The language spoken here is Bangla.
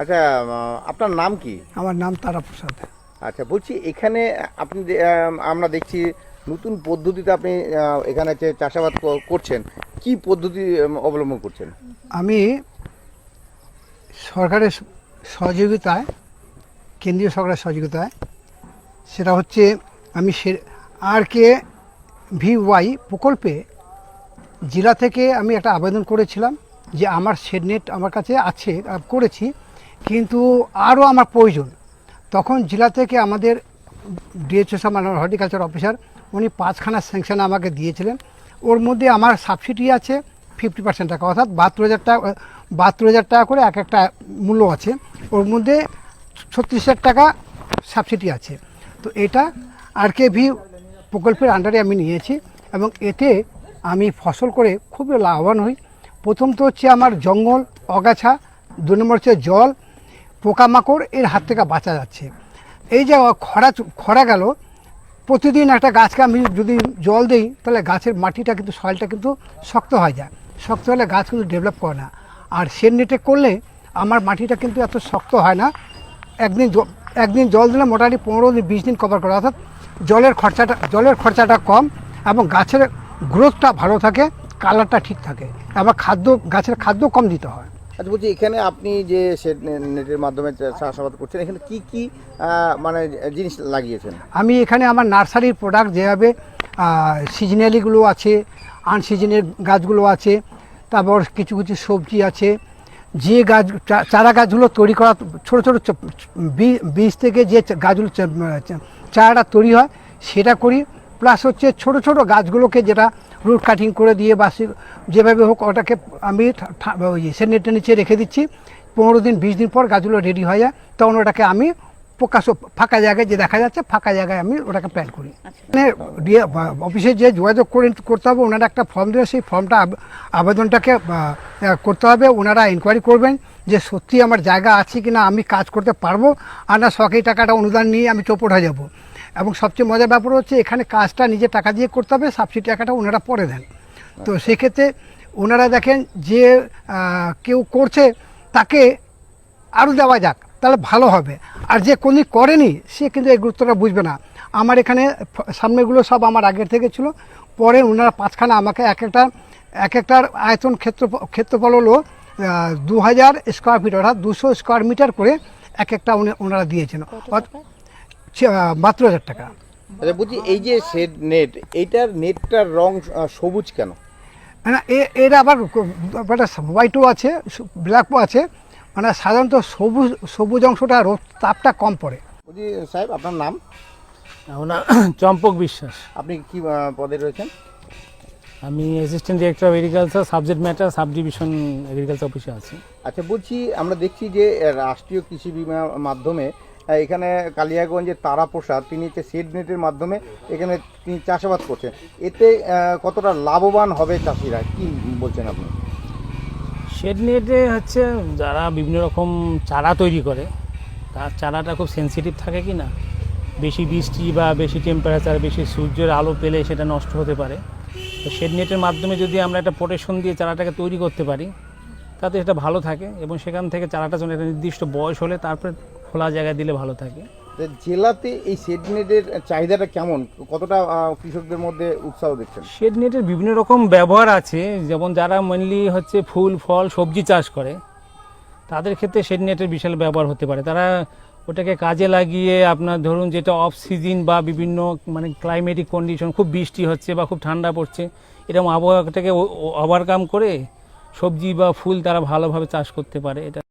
আচ্ছা আপনার নাম কি? আমার নাম তারাপ্রসাদ। আচ্ছা বলছি এখানে আপনি আমরা দেখছি নতুন পদ্ধতিতে আপনি এখানে যে চাষাবাদ করছেন কি পদ্ধতি অবলম্বন করছেন? আমি সরকারের সহযোগিতায় কেন্দ্রীয় সরকারের সহযোগিতায় সেটা হচ্ছে আমি সে আর কে ভি ওয়াই প্রকল্পে জেলা থেকে আমি একটা আবেদন করেছিলাম যে আমার শেডনেট আমার কাছে আছে করেছি। কিন্তু আরও আমার প্রয়োজন। তখন জেলা থেকে আমাদের ডিএচও মানে হর্টিকালচার অফিসার, উনি পাঁচখানা স্যাংশন আমাকে দিয়েছিলেন। ওর মধ্যে আমার সাবসিডি আছে ফিফটি পার্সেন্ট টাকা, অর্থাৎ বাহাত্তর হাজার টাকা, বাহাত্তর হাজার টাকা করে এক একটা মূল্য আছে। ওর মধ্যে ছত্রিশ হাজার টাকা সাবসিডি আছে। তো এটা আর কে ভি প্রকল্পের আন্ডারে আমি নিয়েছি এবং এতে আমি ফসল করে খুবই লাভবান হই। প্রথম তো হচ্ছে আমার জঙ্গল, অগাছা, দু নম্বর হচ্ছে জল পোকামাকড় এর হাত থেকে বাঁচা যাচ্ছে। এই যে খরা খরা গেল, প্রতিদিন একটা গাছকে আমি যদি জল দিই, তাহলে গাছের মাটিটা কিন্তু, সয়েলটা কিন্তু শক্ত হয়ে যায়। শক্ত হলে গাছ কিন্তু ডেভেলপ করে না। আর সেন নেটে করলে আমার মাটিটা কিন্তু এত শক্ত হয় না। একদিন একদিন জল দিলে মোটামুটি পনেরো দিন, বিশ দিন কভার করে, অর্থাৎ জলের খরচাটা জলের খরচাটা কম এবং গাছের গ্রোথটা ভালো থাকে কালারটা ঠিক থাকে। আবার খাদ্য, গাছের খাদ্য কম দিতে হয়। আচ্ছা বলছি, এখানে আপনি যে নেটের মাধ্যমে চাষাবাদ করছেন, এখানে কি কি মানে জিনিস লাগিয়েছেন? আমি এখানে আমার নার্সারির প্রোডাক্ট যেভাবে সিজনালিগুলো আছে আনসিজনের গাছগুলো আছে, তারপর কিছু কিছু সবজি আছে, যে গাছ চারা গাছগুলো তৈরি করা, ছোটো ছোটো বীজ থেকে যে গাছগুলো চারাটা তৈরি হয়, সেটা করি প্লাস হচ্ছে ছোট ছোট গাছগুলোকে যেটা রুট কাটিং করে দিয়ে বাসি যেভাবে হোক ওটাকে আমি ওই সেনেটের নিচে রেখে দিচ্ছি। পনেরো দিন বিশ দিন পর গাছগুলো রেডি হয়ে যায়। তখন ওটাকে আমি প্রকাশ ফাঁকা জায়গায় যে দেখা যাচ্ছে ফাঁকা জায়গায় আমি ওটাকে প্ল্যান করি। মানে দিয়ে- অফিসে যে যোগাযোগ করে করতে হবে ওনারা একটা ফর্ম দেবে। সেই ফর্মটা আবেদনটাকে করতে হবে। ওনারা ইনকোয়ারি করবেন যে সত্যি আমার জায়গা আছে কি না আমি কাজ করতে পারব। আর না সরকারি টাকাটা অনুদান নিয়ে আমি চোপট হয়ে যাব। এবং সবচেয়ে মজার ব্যাপার হচ্ছে এখানে কাজটা নিজে টাকা দিয়ে করতে হবে সাবসিডি টাকাটা ওনারা পরে দেন। তো সেক্ষেত্রে ওনারা দেখেন যে কেউ করছে তাকে আরও দেওয়া যাক তাহলে ভালো হবে। আর যে কোনো করেনি সে কিন্তু এই গুরুত্বটা বুঝবে না। আমার এখানে সামনেগুলো সব আমার আগের থেকে ছিল। পরে ওনারা পাঁচখানা আমাকে এক একটা এক একটার আয়তন ক্ষেত্র ক্ষেত্রফল হলো দু হাজার স্কোয়ার ফিট অর্থাৎ দুশো স্কোয়ার মিটার করে এক একটা ওনারা দিয়েছেন। বাহাত্তর হাজার টাকা। আচ্ছা বলছি এই যে শেড নেট এইটার নেটটার রং সবুজ কেন? না এ- এর আবার একটা হোয়াইটও আছে ব্ল্যাকও আছে মানে সাধারণত সবুজ সবুজ অংশটা রোদ তাপটা কম পড়ে। বলছি সাহেব আপনার নাম? নাম চম্পক বিশ্বাস। আপনি কি পদে রয়েছেন? আমি assistant director of agriculture subject matter sub division agriculture অফিসে আছি। আচ্ছা বলছি আমরা দেখছি যে রাষ্ট্রীয় কৃষি বিমার মাধ্যমে এখানে কালিয়াগঞ্জের তারাপ্রসাদ, তিনি হচ্ছে সেড নেটের মাধ্যমে এখানে তিনি চাষাবাদ করছেন, এতে কতটা লাভবান হবে চাষিরা? কি বলছেন আপনি? শেড নেটে হচ্ছে যারা বিভিন্ন রকম চারা তৈরি করে, তার চারাটা খুব সেনসিটিভ থাকে কি না? বেশি বৃষ্টি বা বেশি টেম্পারেচার বেশি সূর্যের আলো পেলে সেটা নষ্ট হতে পারে। তো শেড নেটের মাধ্যমে যদি আমরা একটা প্রোটেকশন দিয়ে চারাটাকে তৈরি করতে পারি, তাতে সেটা ভালো থাকে এবং সেখান থেকে চারাটা যখন একটা নির্দিষ্ট বয়স হলে তারপরে খোলা জায়গায় দিলে ভালো থাকে। জেলাতে এই সেড নেটের চাহিদাটা কেমন? কতটা কৃষকদের মধ্যে উৎসাহ দেখছেন? শেড নেটের বিভিন্ন রকম ব্যবহার আছে যেমন যারা মেনলি হচ্ছে ফুল ফল সবজি চাষ করে তাদের ক্ষেত্রে শেড নেটের বিশাল ব্যবহার হতে পারে। তারা ওটাকে কাজে লাগিয়ে আপনার ধরুন যেটা অফ সিজন বা বিভিন্ন মানে ক্লাইমেটিক কন্ডিশন খুব বৃষ্টি হচ্ছে বা খুব ঠান্ডা পড়ছে এরকম আবহাওয়াটাকে ওভারকাম করে সবজি বা ফুল তারা ভালোভাবে চাষ করতে পারে। এটা